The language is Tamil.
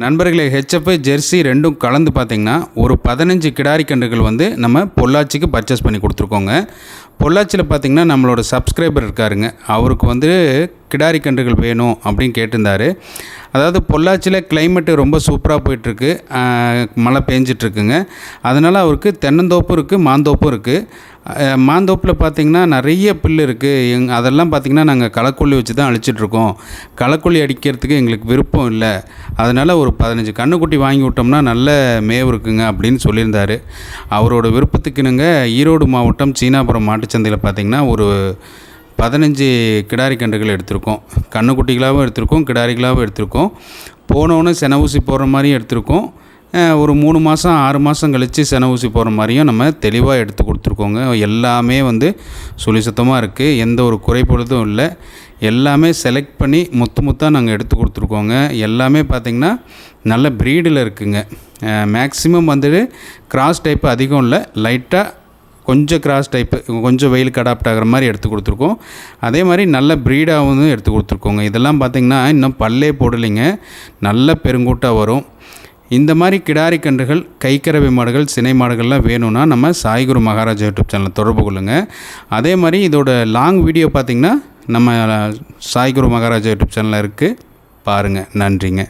நண்பர்களே ஹெச்எஃப் ஜெர்சி ரெண்டும் கலந்து பார்த்திங்கன்னா ஒரு பதினஞ்சு கிடாரி கன்றுகள் வந்து நம்ம பொள்ளாச்சிக்கு பர்ச்சேஸ் பண்ணி கொடுத்துருக்கோங்க. பொள்ளாச்சியில் பார்த்தீங்கன்னா நம்மளோட சப்ஸ்கிரைபர் இருக்காருங்க. அவருக்கு வந்து கிடாரி கன்றுகள் வேணும் அப்படின்னு கேட்டிருந்தாரு. அதாவது பொள்ளாச்சியில் கிளைமேட்டு ரொம்ப சூப்பராக போயிட்டுருக்கு. மழை பெஞ்சிட்ருக்குங்க அதனால் அவருக்கு தென்னந்தோப்பும் இருக்குது மாந்தோப்பும் இருக்குது மாந்தோப்பில் பார்த்திங்கன்னா நிறைய புல் இருக்குது எங் அதெல்லாம் பார்த்திங்கன்னா நாங்கள் களக்கொல்லி வச்சு தான் அழிச்சிட்ருக்கோம். களக்கொல்லி அடிக்கிறதுக்கு எங்களுக்கு விருப்பம் இல்லை. அதனால் ஒரு பதினஞ்சு கன்றுக்குட்டி வாங்கி விட்டோம்னா நல்ல மேவு இருக்குங்க அப்படின்னு சொல்லியிருந்தாரு. அவரோட விருப்பத்துக்குனுங்க ஈரோடு மாவட்டம் சீனாபுரம் மாட்டுச்சந்தையில் பார்த்திங்கன்னா ஒரு பதினஞ்சு கிடாரி கன்றுகள் எடுத்திருக்கோம். கன்றுக்குட்டிகளாகவும் எடுத்திருக்கோம் கிடாரிகளாகவும் எடுத்திருக்கோம். போனோன்னு சென ஊசி போடுற மாதிரியும் எடுத்திருக்கோம். ஒரு மூணு மாதம் ஆறு மாதம் கழித்து சென ஊசி போகிற மாதிரியும் நம்ம தெளிவாக எடுத்து கொடுத்துருக்கோங்க. எல்லாமே வந்து சுழி சுத்தமாக இருக்குது எந்த ஒரு குறைபொழுதும் இல்லை. எல்லாமே செலக்ட் பண்ணி முத்து முத்தாக நாங்கள் எடுத்து கொடுத்துருக்கோங்க. எல்லாமே பார்த்திங்கன்னா நல்ல ப்ரீடில் இருக்குங்க. மேக்ஸிமம் வந்துட்டு கிராஸ் டைப் அதிகம் இல்லை. லைட்டாக கொஞ்சம் கிராஸ் டைப்பு கொஞ்சம் வெயிலுக்கு அடாப்ட் ஆகிற மாதிரி எடுத்து கொடுத்துருக்கோம். அதே மாதிரி நல்ல ப்ரீடாகவும் எடுத்து கொடுத்துருக்கோங்க. இதெல்லாம் பார்த்திங்கன்னா இன்னும் பல்லே போடலைங்க. நல்ல பெருங்கூட்டாக வரும். இந்த மாதிரி கிடாரி கன்றுகள் கைக்கரவை மாடுகள் சினை மாடுகள்லாம் வேணும்னா நம்ம சாய்குரு மகாராஜா யூடியூப் சேனலை தொடர்பு கொள்ளுங்கள் அதே மாதிரி இதோட லாங் வீடியோ பார்த்திங்கன்னா நம்ம சாய்குரு மகாராஜா யூடியூப் சேனலில் இருக்குது பாருங்கள் நன்றிங்க.